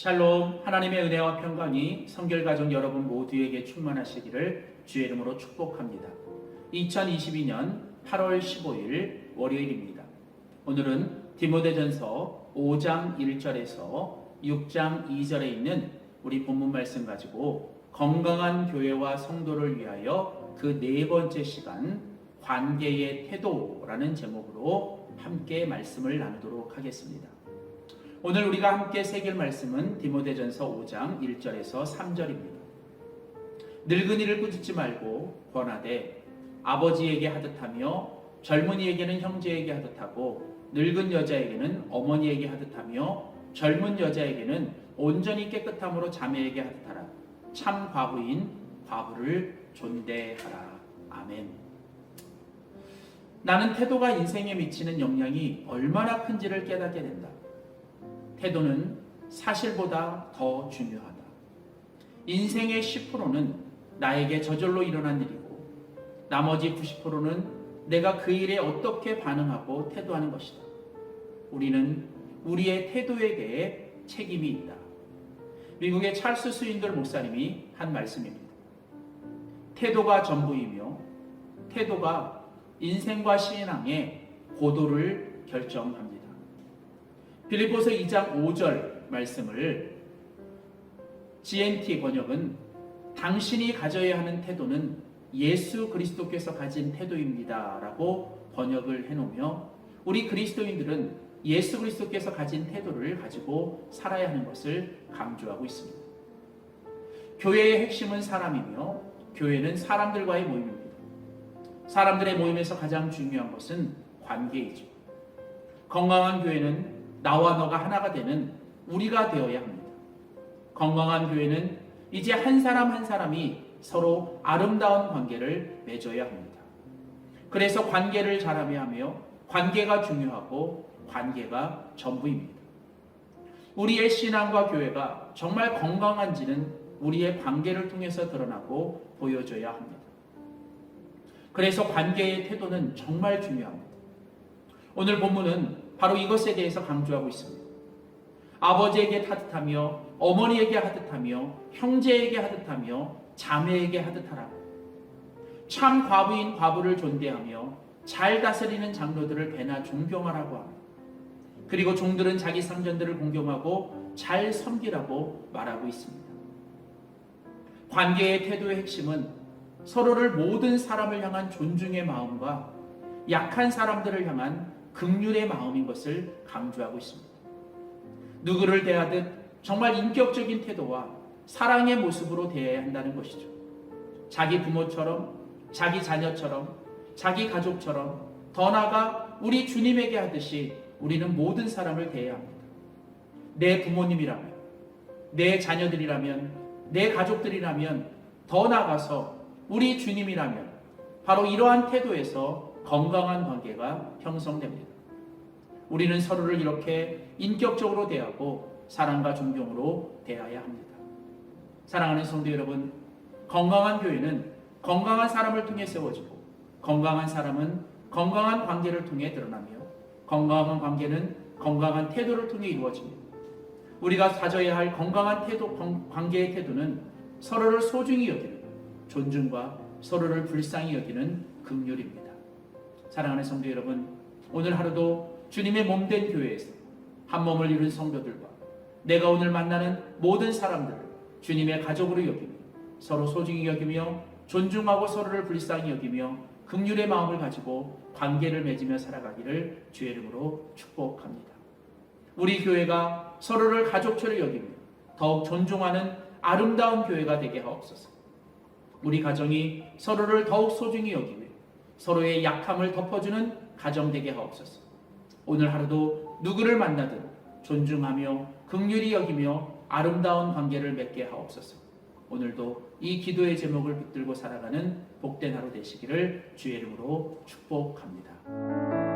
샬롬 하나님의 은혜와 평강이 성결 가족 여러분 모두에게 충만하시기를 주의 이름으로 축복합니다. 2022년 8월 15일 월요일입니다. 오늘은 디모데전서 5장 1절에서 6장 2절에 있는 우리 본문 말씀 가지고 건강한 교회와 성도를 위하여 그 네 번째 시간 관계의 태도라는 제목으로 함께 말씀을 나누도록 하겠습니다. 오늘 우리가 함께 새길 말씀은 디모데전서 5장 1절에서 3절입니다. 늙은이를 꾸짖지 말고 권하되 아버지에게 하듯하며 젊은이에게는 형제에게 하듯하고 늙은 여자에게는 어머니에게 하듯하며 젊은 여자에게는 온전히 깨끗함으로 자매에게 하듯하라. 참 과부인 과부를 존대하라. 아멘. 나는 태도가 인생에 미치는 영향이 얼마나 큰지를 깨닫게 된다. 태도는 사실보다 더 중요하다. 인생의 10%는 나에게 저절로 일어난 일이고 나머지 90%는 내가 그 일에 어떻게 반응하고 태도하는 것이다. 우리는 우리의 태도에 대해 책임이 있다. 미국의 찰스 스윈들 목사님이 한 말씀입니다. 태도가 전부이며 태도가 인생과 신앙의 고도를 결정합니다. 빌립보서 2장 5절 말씀을 GNT 번역은 당신이 가져야 하는 태도는 예수 그리스도께서 가진 태도입니다라고 번역을 해놓으며 우리 그리스도인들은 예수 그리스도께서 가진 태도를 가지고 살아야 하는 것을 강조하고 있습니다. 교회의 핵심은 사람이며 교회는 사람들과의 모임입니다. 사람들의 모임에서 가장 중요한 것은 관계이죠. 건강한 교회는 나와 너가 하나가 되는 우리가 되어야 합니다. 건강한 교회는 이제 한 사람 한 사람이 서로 아름다운 관계를 맺어야 합니다. 그래서 관계를 잘하며 하며 관계가 중요하고 관계가 전부입니다. 우리의 신앙과 교회가 정말 건강한지는 우리의 관계를 통해서 드러나고 보여져야 합니다. 그래서 관계의 태도는 정말 중요합니다. 오늘 본문은 바로 이것에 대해서 강조하고 있습니다. 아버지에게 하듯하며 어머니에게 하듯하며 형제에게 하듯하며 자매에게 하듯하라. 참 과부인 과부를 존대하며 잘 다스리는 장로들을 배나 존경하라고 합니다. 그리고 종들은 자기 상전들을 공경하고 잘 섬기라고 말하고 있습니다. 관계의 태도의 핵심은 서로를 모든 사람을 향한 존중의 마음과 약한 사람들을 향한 극률의 마음인 것을 강조하고 있습니다. 누구를 대하듯 정말 인격적인 태도와 사랑의 모습으로 대해야 한다는 것이죠. 자기 부모처럼, 자기 자녀처럼, 자기 가족처럼, 더 나아가 우리 주님에게 하듯이 우리는 모든 사람을 대해야 합니다. 내 부모님이라면, 내 자녀들이라면, 내 가족들이라면, 더 나아가서 우리 주님이라면, 바로 이러한 태도에서 건강한 관계가 형성됩니다. 우리는 서로를 이렇게 인격적으로 대하고 사랑과 존경으로 대해야 합니다. 사랑하는 성도 여러분, 건강한 교회는 건강한 사람을 통해 세워지고 건강한 사람은 건강한 관계를 통해 드러나며 건강한 관계는 건강한 태도를 통해 이루어집니다. 우리가 가져야 할 건강한 태도, 관계의 태도는 서로를 소중히 여기는 존중과 서로를 불쌍히 여기는 긍휼입니다. 사랑하는 성도 여러분, 오늘 하루도 주님의 몸된 교회에서 한 몸을 이룬 성도들과 내가 오늘 만나는 모든 사람들을 주님의 가족으로 여기며 서로 소중히 여기며 존중하고 서로를 불쌍히 여기며 긍휼의 마음을 가지고 관계를 맺으며 살아가기를 주의 이름으로 축복합니다. 우리 교회가 서로를 가족처럼 여기며 더욱 존중하는 아름다운 교회가 되게 하옵소서. 우리 가정이 서로를 더욱 소중히 여기며 서로의 약함을 덮어주는 가정 되게 하옵소서. 오늘 하루도 누구를 만나든 존중하며 긍휼히 여기며 아름다운 관계를 맺게 하옵소서. 오늘도 이 기도의 제목을 붙들고 살아가는 복된 하루 되시기를 주의 이름으로 축복합니다.